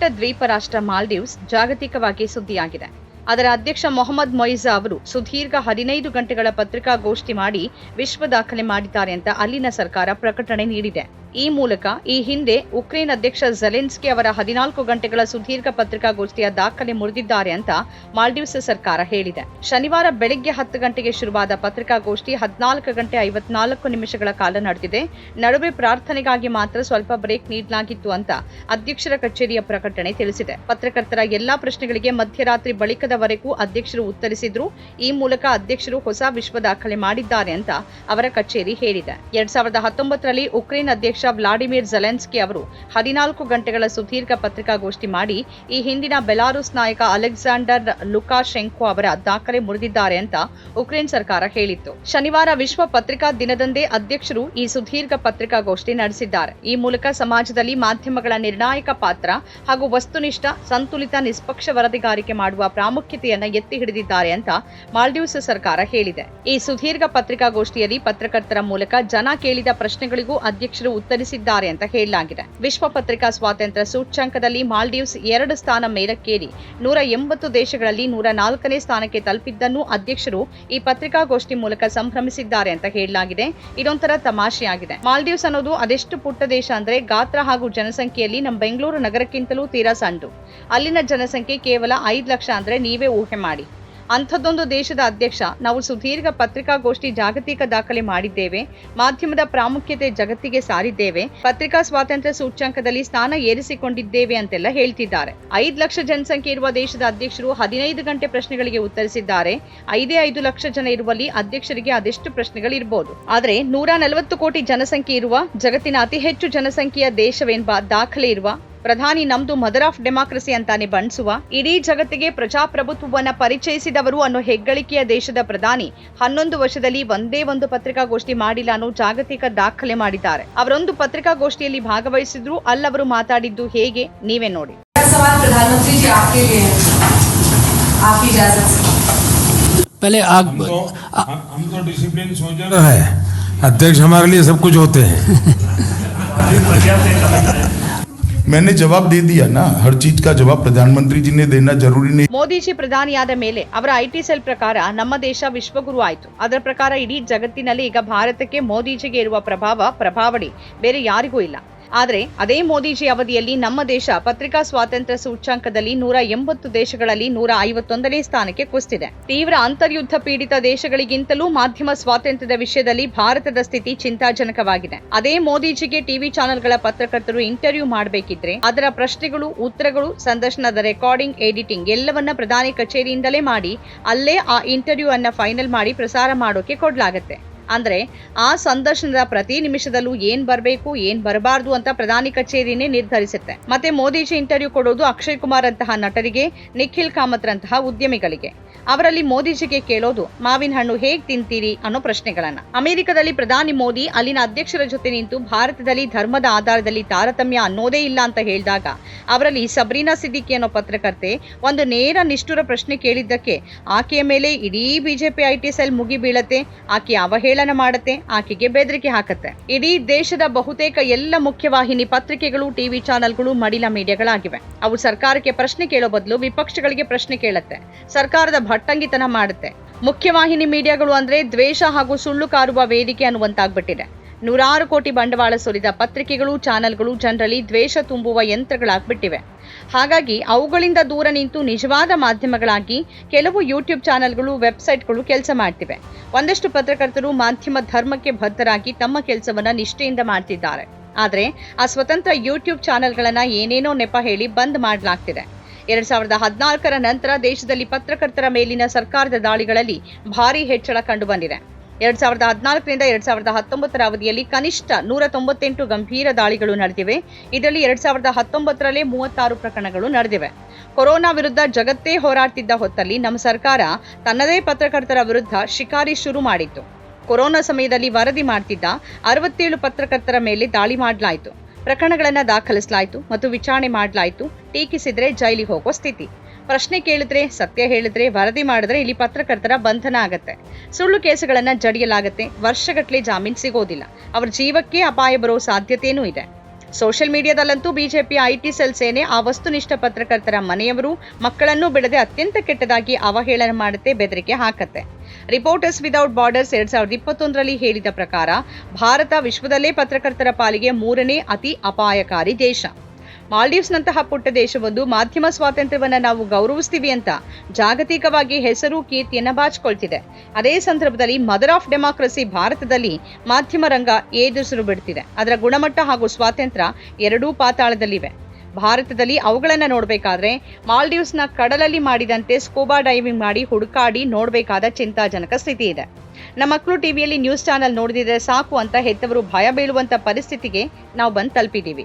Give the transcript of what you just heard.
ಪುಟ್ಟ ದ್ವೀಪ ರಾಷ್ಟ್ರ ಮಾಲ್ಡೀವ್ಸ್ ಜಾಗತಿಕವಾಗಿ ಸುದ್ದಿಯಾಗಿದೆ. ಅದರ ಅಧ್ಯಕ್ಷ ಮೊಹಮ್ಮದ್ ಮೊಯಿಜಾ ಅವರು ಸುದೀರ್ಘ ಹದಿನೈದು ಗಂಟೆಗಳ ಪತ್ರಿಕಾಗೋಷ್ಠಿ ಮಾಡಿ ವಿಶ್ವ ದಾಖಲೆ ಮಾಡಿದ್ದಾರೆ ಅಂತ ಅಲ್ಲಿನ ಸರ್ಕಾರ ಪ್ರಕಟಣೆ ನೀಡಿದೆ. ಈ ಮೂಲಕ ಈ ಹಿಂದೆ ಉಕ್ರೇನ್ ಅಧ್ಯಕ್ಷ ಝಲೆನ್ಸ್ಕಿ ಅವರ ಹದಿನಾಲ್ಕು ಗಂಟೆಗಳ ಸುದೀರ್ಘ ಪತ್ರಿಕಾಗೋಷ್ಠಿಯ ದಾಖಲೆ ಮುರಿದಿದ್ದಾರೆ ಅಂತ ಮಾಲ್ಡೀವ್ಸ್ ಸರ್ಕಾರ ಹೇಳಿದೆ. ಶನಿವಾರ ಬೆಳಗ್ಗೆ ಹತ್ತು ಗಂಟೆಗೆ ಶುರುವಾದ ಪತ್ರಿಕಾಗೋಷ್ಠಿ ಹದಿನಾಲ್ಕು ಗಂಟೆ ಐವತ್ನಾಲ್ಕು ನಿಮಿಷಗಳ ಕಾಲ ನಡೆದಿದೆ. ನಡುವೆ ಪ್ರಾರ್ಥನೆಗಾಗಿ ಮಾತ್ರ ಸ್ವಲ್ಪ ಬ್ರೇಕ್ ನೀಡಲಾಗಿತ್ತು ಅಂತ ಅಧ್ಯಕ್ಷರ ಕಚೇರಿಯ ಪ್ರಕಟಣೆ ತಿಳಿಸಿದೆ. ಪತ್ರಕರ್ತರ ಎಲ್ಲಾ ಪ್ರಶ್ನೆಗಳಿಗೆ ಮಧ್ಯರಾತ್ರಿ ಬಳಿಕದವರೆಗೂ ಅಧ್ಯಕ್ಷರು ಉತ್ತರಿಸಿದ್ರು. ಈ ಮೂಲಕ ಅಧ್ಯಕ್ಷರು ಹೊಸ ವಿಶ್ವ ದಾಖಲೆ ಮಾಡಿದ್ದಾರೆ ಅಂತ ಅವರ ಕಚೇರಿ ಹೇಳಿದೆ. ಎರಡ್ ಸಾವಿರದ ಹತ್ತೊಂಬತ್ತರಲ್ಲಿ ಉಕ್ರೇನ್ ಅಧ್ಯಕ್ಷ ವ್ಲಾಡಿಮಿರ್ ಜೆಲೆನ್ಸ್ಕಿ ಅವರು ಹದಿನಾಲ್ಕು ಗಂಟೆಗಳ ಸುದೀರ್ಘ ಪತ್ರಿಕಾಗೋಷ್ಠಿ ಮಾಡಿ ಈ ಹಿಂದಿನ ಬೆಲಾರುಸ್ ನಾಯಕ ಅಲೆಕ್ಸಾಂಡರ್ ಲುಕಾಶೆಂಕೋ ಅವರ ದಾಖಲೆ ಮುರಿದಿದ್ದಾರೆ ಅಂತ ಉಕ್ರೇನ್ ಸರ್ಕಾರ ಹೇಳಿತ್ತು. ಶನಿವಾರ ವಿಶ್ವ ಪತ್ರಿಕಾ ದಿನದಂದೇ ಅಧ್ಯಕ್ಷರು ಈ ಸುದೀರ್ಘ ಪತ್ರಿಕಾಗೋಷ್ಠಿ ನಡೆಸಿದ್ದಾರೆ. ಈ ಮೂಲಕ ಸಮಾಜದಲ್ಲಿ ಮಾಧ್ಯಮಗಳ ನಿರ್ಣಾಯಕ ಪಾತ್ರ ಹಾಗೂ ವಸ್ತುನಿಷ್ಠ, ಸಂತುಲಿತ, ನಿಷ್ಪಕ್ಷ ವರದಿಗಾರಿಕೆ ಮಾಡುವ ಪ್ರಾಮುಖ್ಯತೆಯನ್ನು ಎತ್ತಿ ಹಿಡಿದಿದ್ದಾರೆ ಅಂತ ಮಾಲ್ಡೀವ್ಸ್ ಸರ್ಕಾರ ಹೇಳಿದೆ. ಈ ಸುದೀರ್ಘ ಪತ್ರಿಕಾಗೋಷ್ಠಿಯಲ್ಲಿ ಪತ್ರಕರ್ತರ ಮೂಲಕ ಜನ ಕೇಳಿದ ಪ್ರಶ್ನೆಗಳಿಗೂ ಅಧ್ಯಕ್ಷರು ಉತ್ತರಿಸಿದ್ದಾರೆ ಅಂತ ಹೇಳಲಾಗಿದೆ. ವಿಶ್ವ ಪತ್ರಿಕಾ ಸ್ವಾತಂತ್ರ್ಯ ಸೂಚ್ಯಂಕದಲ್ಲಿ ಮಾಲ್ಡೀವ್ಸ್ ಎರಡು ಸ್ಥಾನ ಮೇಲಕ್ಕೇರಿ. ನೂರ ಎಂಬತ್ತು ದೇಶಗಳಲ್ಲಿ ನೂರ ನಾಲ್ಕನೇ ಸ್ಥಾನಕ್ಕೆ ತಲುಪಿದ್ದನ್ನು ಅಧ್ಯಕ್ಷರು ಈ ಪತ್ರಿಕಾಗೋಷ್ಠಿ ಮೂಲಕ ಸಂಭ್ರಮಿಸಿದ್ದಾರೆ ಅಂತ ಹೇಳಲಾಗಿದೆ. ಇದೊಂಥರ ತಮಾಷೆಯಾಗಿದೆ. ಮಾಲ್ಡೀವ್ಸ್ ಅನ್ನೋದು ಅದೆಷ್ಟು ಪುಟ್ಟ ದೇಶ ಅಂದ್ರೆ ಗಾತ್ರ ಹಾಗೂ ಜನಸಂಖ್ಯೆಯಲ್ಲಿ ನಮ್ಮ ಬೆಂಗಳೂರು ನಗರಕ್ಕಿಂತಲೂ ತೀರಾ ಸಂಡು ಅಲ್ಲಿನ ಜನಸಂಖ್ಯೆ ಕೇವಲ ಐದು ಲಕ್ಷ ಅಂದ್ರೆ ನೀವೇ ಊಹೆ ಮಾಡಿ. ಅಂಥದ್ದೊಂದು ದೇಶದ ಅಧ್ಯಕ್ಷ. ನಾವು ಸುದೀರ್ಘ ಪತ್ರಿಕಾಗೋಷ್ಠಿ ಜಾಗತಿಕ ದಾಖಲೆ ಮಾಡಿದ್ದೇವೆ. ಮಾಧ್ಯಮದ ಪ್ರಾಮುಖ್ಯತೆ ಜಗತ್ತಿಗೆ ಸಾರಿದ್ದೇವೆ. ಪತ್ರಿಕಾ ಸ್ವಾತಂತ್ರ್ಯ ಸೂಚ್ಯಂಕದಲ್ಲಿ ಸ್ಥಾನ ಏರಿಸಿಕೊಂಡಿದ್ದೇವೆ ಅಂತೆಲ್ಲ ಹೇಳ್ತಿದ್ದಾರೆ. ಐದು ಲಕ್ಷ ಜನಸಂಖ್ಯೆ ಇರುವ ದೇಶದ ಅಧ್ಯಕ್ಷರು ಹದಿನೈದು ಗಂಟೆ ಪ್ರಶ್ನೆಗಳಿಗೆ ಉತ್ತರಿಸಿದ್ದಾರೆ. ಐದೇ ಐದು ಲಕ್ಷ ಜನ ಇರುವಲ್ಲಿ ಅಧ್ಯಕ್ಷರಿಗೆ ಅದೆಷ್ಟು ಇರಬಹುದು ಆದರೆ ನೂರ ನಲವತ್ತು ಕೋಟಿ ಜನಸಂಖ್ಯೆ ಇರುವ, ಜಗತ್ತಿನ ಅತಿ ಹೆಚ್ಚು ಜನಸಂಖ್ಯೆಯ ದೇಶವೆಂಬ ದಾಖಲೆ ಇರುವ ಪ್ರಧಾನಿ ನಮ್ದು ಮದರ್ ಆಫ್ ಡೆಮಾಕ್ರಸಿ ಅಂತಾನೆ ಬಣ್ಸುವ ಇಡೀ ಜಗತ್ತಿಗೆ ಪ್ರಜಾಪ್ರಭುತ್ವವನ್ನ ಪರಿಚಯಿಸಿದವರು ಅನ್ನೋ ಹೆಗ್ಗಳಿಕೆಯ ದೇಶದ ಪ್ರಧಾನಿ ಹನ್ನೊಂದು ವರ್ಷದಲ್ಲಿ ಒಂದೇ ಒಂದು ಪತ್ರಿಕಾಗೋಷ್ಠಿ ಮಾಡಿಲ್ಲ ಅನ್ನೋ ಜಾಗತಿಕ ದಾಖಲೆ ಮಾಡಿದ್ದಾರೆ ಅವರೊಂದು ಪತ್ರಿಕಾಗೋಷ್ಠಿಯಲ್ಲಿ ಭಾಗವಹಿಸಿದ್ರು ಅಲ್ಲವರು ಮಾತಾಡಿದ್ದು ಹೇಗೆ ನೀವೇ ನೋಡಿ मेरा सवाल प्रधानमंत्री जी आपके लिए है आपकी इजाजत से पहले आग हम तो हम हम तो डिसिप्लिन सोल्जर है अध्यक्ष हमारे लिए सब कुछ होते हैं मैंने जवाब दे दिया ना हर चीज का जवाब प्रधानमंत्री जी ने देना जरूरी नहीं ಮೋದಿಜಿ ಪ್ರಧಾನಿಯಾದ ಮೇಲೆ ಅವರ ಐಟಿ ಸೆಲ್ ಪ್ರಕಾರ ನಮ್ಮ ದೇಶ ವಿಶ್ವಗುರು ಆಯಿತು ಅದರ ಪ್ರಕಾರ ಇಡೀ ಜಗತ್ತಿನಲ್ಲಿ ಈಗ ಭಾರತಕ್ಕೆ ಮೋದಿಜಿಗೆ ಇರುವ ಪ್ರಭಾವ ಪ್ರಭಾವಳಿ ಬೇರೆ ಯಾರಿಗೂ ಇಲ್ಲ ಆದರೆ ಅದೇ ಮೋದಿಜಿ ಅವಧಿಯಲ್ಲಿ ನಮ್ಮ ದೇಶ ಪತ್ರಿಕಾ ಸ್ವಾತಂತ್ರ್ಯ ಸೂಚ್ಯಾಂಕದಲ್ಲಿ ನೂರ ಎಂಬತ್ತು ದೇಶಗಳಲ್ಲಿ ನೂರ ಐವತ್ತೊಂದನೇ ಸ್ಥಾನಕ್ಕೆ ಕುಸಿದಿದೆ. ತೀವ್ರ ಅಂತರ್ಯುದ್ಧ ಪೀಡಿತ ದೇಶಗಳಿಗಿಂತಲೂ ಮಾಧ್ಯಮ ಸ್ವಾತಂತ್ರ್ಯದ ವಿಷಯದಲ್ಲಿ ಭಾರತದ ಸ್ಥಿತಿ ಚಿಂತಾಜನಕವಾಗಿದೆ. ಅದೇ ಮೋದಿಜಿಗೆ ಟಿವಿ ಚಾನೆಲ್ಗಳ ಪತ್ರಕರ್ತರು ಇಂಟರ್ವ್ಯೂ ಮಾಡಬೇಕಿದ್ರೆ ಅದರ ಪ್ರಶ್ನೆಗಳು, ಉತ್ತರಗಳು ಸಂದರ್ಶನದ ರೆಕಾರ್ಡಿಂಗ್, ಎಡಿಟಿಂಗ್ ಎಲ್ಲವನ್ನ ಪ್ರಧಾನಿ ಕಚೇರಿಯಿಂದಲೇ ಮಾಡಿ, ಅಲ್ಲೇ ಆ ಇಂಟರ್ವ್ಯೂ ಅನ್ನ ಫೈನಲ್ ಮಾಡಿ ಪ್ರಸಾರ ಮಾಡೋಕೆ ಕೊಡ್ಲಾಗತ್ತೆ. ಅಂದ್ರೆ ಆ ಸಂದರ್ಶನದ ಪ್ರತಿ ನಿಮಿಷದಲ್ಲೂ ಏನು ಬರಬೇಕು, ಏನು ಬರಬಾರ್ದು ಅಂತ ಪ್ರಧಾನಿ ಕಚೇರಿನೇ ನಿರ್ಧರಿಸುತ್ತೆ. ಮತ್ತೆ ಮೋದಿಜಿ ಇಂಟರ್ವ್ಯೂ ಕೊಡೋದು ಅಕ್ಷಯ್ ಕುಮಾರ್ ಅಂತಹ ನಟರಿಗೆ, ನಿಖಿಲ್ ಕಾಮತ್ರಂತಹ ಉದ್ಯಮಿಗಳಿಗೆ. ಅವರಲ್ಲಿ ಮೋದಿಜಿಗೆ ಕೇಳೋದು, ಮಾವಿನ ಹಣ್ಣು ಹೇಗೆ ತಿಂತೀರಿ ಅನ್ನೋ ಪ್ರಶ್ನೆಗಳನ್ನ. ಅಮೆರಿಕದಲ್ಲಿ ಪ್ರಧಾನಿ ಮೋದಿ ಅಲ್ಲಿನ ಅಧ್ಯಕ್ಷರ ಜೊತೆ ನಿಂತು ಭಾರತದಲ್ಲಿ ಧರ್ಮದ ಆಧಾರದಲ್ಲಿ ತಾರತಮ್ಯ ಅನ್ನೋದೇ ಇಲ್ಲ ಅಂತ ಹೇಳಿದಾಗ, ಅವರಲ್ಲಿ ಸಬ್ರೀನಾ ಸಿದ್ದಿಕಿ ಅನ್ನೋ ಪತ್ರಕರ್ತೆ ಒಂದು ನೇರ ನಿಷ್ಠುರ ಪ್ರಶ್ನೆ ಕೇಳಿದ್ದಕ್ಕೆ, ಆಕೆಯ ಮೇಲೆ ಇಡೀ ಬಿಜೆಪಿ ಐಟಿ ಸೆಲ್ ಮುಗಿಬೀಳತ್ತೆ, ಆಕೆ ಆಕೆ ಅವಹೇಳನ ಮಾಡತ್ತೆ, ಆಕೆಗೆ ಬೆದರಿಕೆ ಹಾಕತ್ತೆ. ಇಡೀ ದೇಶದ ಬಹುತೇಕ ಎಲ್ಲ ಮುಖ್ಯವಾಹಿನಿ ಪತ್ರಿಕೆಗಳು, ಟಿವಿ ಚಾನೆಲ್ಗಳು ಮಡಿಲ ಮೀಡಿಯಾಗಳಾಗಿವೆ. ಅವು ಸರ್ಕಾರಕ್ಕೆ ಪ್ರಶ್ನೆ ಕೇಳೋ ಬದಲು ವಿಪಕ್ಷಗಳಿಗೆ ಪ್ರಶ್ನೆ ಕೇಳುತ್ತೆ. ಸರ್ಕಾರದ ಭಟ್ಟಂಗಿತನ ಮಾಡುತ್ತೆ. ಮುಖ್ಯವಾಹಿನಿ ಮೀಡಿಯಾಗಳು ಅಂದ್ರೆ ದ್ವೇಷ ಹಾಗೂ ಸುಳ್ಳು ಕಾರುವ ವೇದಿಕೆ ಅನ್ನುವಂತಾಗ್ಬಿಟ್ಟಿದೆ. ನೂರಾರು ಕೋಟಿ ಬಂಡವಾಳ ಸುರಿದ ಪತ್ರಿಕೆಗಳು, ಚಾನೆಲ್ಗಳು, ಜನರಲ್ಲಿ ದ್ವೇಷ ತುಂಬುವ ಯಂತ್ರಗಳಾಗ್ಬಿಟ್ಟಿವೆ. ಹಾಗಾಗಿ ಅವುಗಳಿಂದ ದೂರ ನಿಂತು ನಿಜವಾದ ಮಾಧ್ಯಮಗಳಾಗಿ ಕೆಲವು ಯೂಟ್ಯೂಬ್ ಚಾನೆಲ್ಗಳು, ವೆಬ್ಸೈಟ್ಗಳು ಕೆಲಸ ಮಾಡ್ತಿವೆ. ಒಂದಷ್ಟು ಪತ್ರಕರ್ತರು ಮಾಧ್ಯಮ ಧರ್ಮಕ್ಕೆ ಬದ್ಧರಾಗಿ ತಮ್ಮ ಕೆಲಸವನ್ನು ನಿಷ್ಠೆಯಿಂದ ಮಾಡ್ತಿದ್ದಾರೆ. ಆದರೆ ಆ ಸ್ವತಂತ್ರ ಯೂಟ್ಯೂಬ್ ಚಾನೆಲ್ಗಳನ್ನು ಏನೇನೋ ನೆಪ ಹೇಳಿ ಬಂದ್ ಮಾಡಲಾಗ್ತಿದೆ. ಎರಡ್ ಸಾವಿರದ ಹದಿನಾಲ್ಕರ ನಂತರ ದೇಶದಲ್ಲಿ ಪತ್ರಕರ್ತರ ಮೇಲಿನ ಸರ್ಕಾರದ ದಾಳಿಗಳಲ್ಲಿ ಭಾರೀ ಹೆಚ್ಚಳ ಕಂಡುಬಂದಿದೆ ಎರಡ್ ಸಾವಿರದ ಹದಿನಾಲ್ಕರಿಂದ ಎರಡ್ ಸಾವಿರದ ಹತ್ತೊಂಬತ್ತರ ಅವಧಿಯಲ್ಲಿ ಕನಿಷ್ಠ ನೂರ ತೊಂಬತ್ತೆಂಟು ಗಂಭೀರ ದಾಳಿಗಳು ನಡೆದಿವೆ. ಇದರಲ್ಲಿ ಎರಡ್ ಸಾವಿರದ ಹತ್ತೊಂಬತ್ತರಲ್ಲೇ ಮೂವತ್ತಾರು ಪ್ರಕರಣಗಳು ನಡೆದಿವೆ. ಕೊರೋನಾ ವಿರುದ್ಧ ಜಗತ್ತೇ ಹೋರಾಡ್ತಿದ್ದ ಹೊತ್ತಲ್ಲಿ ನಮ್ಮ ಸರ್ಕಾರ ತನ್ನದೇ ಪತ್ರಕರ್ತರ ವಿರುದ್ಧ ಶಿಕಾರಿ ಶುರು ಮಾಡಿತ್ತು. ಕೊರೋನಾ ಸಮಯದಲ್ಲಿ ವರದಿ ಮಾಡ್ತಿದ್ದ ಅರವತ್ತೇಳು ಪತ್ರಕರ್ತರ ಮೇಲೆ ದಾಳಿ ಮಾಡಲಾಯಿತು. ಪ್ರಕರಣಗಳನ್ನು ದಾಖಲಿಸಲಾಯಿತು ಮತ್ತು ವಿಚಾರಣೆ ಮಾಡಲಾಯಿತು. ಟೀಕಿಸಿದರೆ ಜೈಲಿಗೆ ಹೋಗುವ ಸ್ಥಿತಿ. ಪ್ರಶ್ನೆ ಕೇಳಿದ್ರೆ, ಸತ್ಯ ಹೇಳಿದ್ರೆ, ವರದಿ ಮಾಡಿದ್ರೆ ಇಲ್ಲಿ ಪತ್ರಕರ್ತರ ಬಂಧನ ಆಗತ್ತೆ. ಸುಳ್ಳು ಕೇಸುಗಳನ್ನ ಜಡಿಯಲಾಗತ್ತೆ. ವರ್ಷಗಟ್ಟಲೆ ಜಾಮೀನು ಸಿಗೋದಿಲ್ಲ. ಅವ್ರ ಜೀವಕ್ಕೆ ಅಪಾಯ ಬರೋ ಸಾಧ್ಯತೆಯೂ ಇದೆ. ಸೋಷಿಯಲ್ ಮೀಡಿಯಾದಲ್ಲಂತೂ ಬಿಜೆಪಿ ಐಟಿ ಸೆಲ್ ಸೇನೆ ಆ ವಸ್ತುನಿಷ್ಠ ಪತ್ರಕರ್ತರ ಮನೆಯವರು ಮಕ್ಕಳನ್ನು ಬಿಡದೆ ಅತ್ಯಂತ ಕೆಟ್ಟದಾಗಿ ಅವಹೇಳನ ಮಾಡುತ್ತೆ, ಬೆದರಿಕೆ ಹಾಕತ್ತೆ. ರಿಪೋರ್ಟರ್ಸ್ ವಿದೌಟ್ ಬಾರ್ಡರ್ಸ್ ಎರಡ್ ಸಾವಿರದ ಇಪ್ಪತ್ತೊಂದರಲ್ಲಿ ಹೇಳಿದ ಪ್ರಕಾರ, ಭಾರತ ವಿಶ್ವದಲ್ಲೇ ಪತ್ರಕರ್ತರ ಪಾಲಿಗೆ ಮೂರನೇ ಅತಿ ಅಪಾಯಕಾರಿ ದೇಶ. ಮಾಲ್ಡೀವ್ಸ್ನಂತಹ ಪುಟ್ಟ ದೇಶವೊಂದು ಮಾಧ್ಯಮ ಸ್ವಾತಂತ್ರ್ಯವನ್ನ ನಾವು ಗೌರವಿಸ್ತೀವಿ ಅಂತ ಜಾಗತಿಕವಾಗಿ ಹೆಸರು ಕೀರ್ತಿಯನ್ನ ಬಾಚಿಕೊಳ್ತಿದೆ. ಅದೇ ಸಂದರ್ಭದಲ್ಲಿ ಮದರ್ ಆಫ್ ಡೆಮಾಕ್ರಸಿ ಭಾರತದಲ್ಲಿ ಮಾಧ್ಯಮ ರಂಗ ಏದುಸಿರು ಬಿಡ್ತಿದೆ. ಅದರ ಗುಣಮಟ್ಟ ಹಾಗೂ ಸ್ವಾತಂತ್ರ್ಯ ಎರಡೂ ಪಾತಾಳದಲ್ಲಿವೆ. ಭಾರತದಲ್ಲಿ ಅವುಗಳನ್ನು ನೋಡಬೇಕಾದ್ರೆ ಮಾಲ್ಡೀವ್ಸ್ನ ಕಡಲಲ್ಲಿ ಮಾಡಿದಂತೆ ಸ್ಕೂಬಾ ಡೈವಿಂಗ್ ಮಾಡಿ ಹುಡುಕಾಡಿ ನೋಡಬೇಕಾದ ಚಿಂತಾಜನಕ ಸ್ಥಿತಿ ಇದೆ. ನಮ್ಮ ಮಕ್ಕಳು ಟಿವಿಯಲ್ಲಿ ನ್ಯೂಸ್ ಚಾನೆಲ್ ನೋಡಿದ್ರೆ ಸಾಕು ಅಂತ ಹೆತ್ತವರು ಭಯ ಬೀಳುವಂಥ ಪರಿಸ್ಥಿತಿಗೆ ನಾವು ಬಂದು ತಲುಪಿದ್ದೀವಿ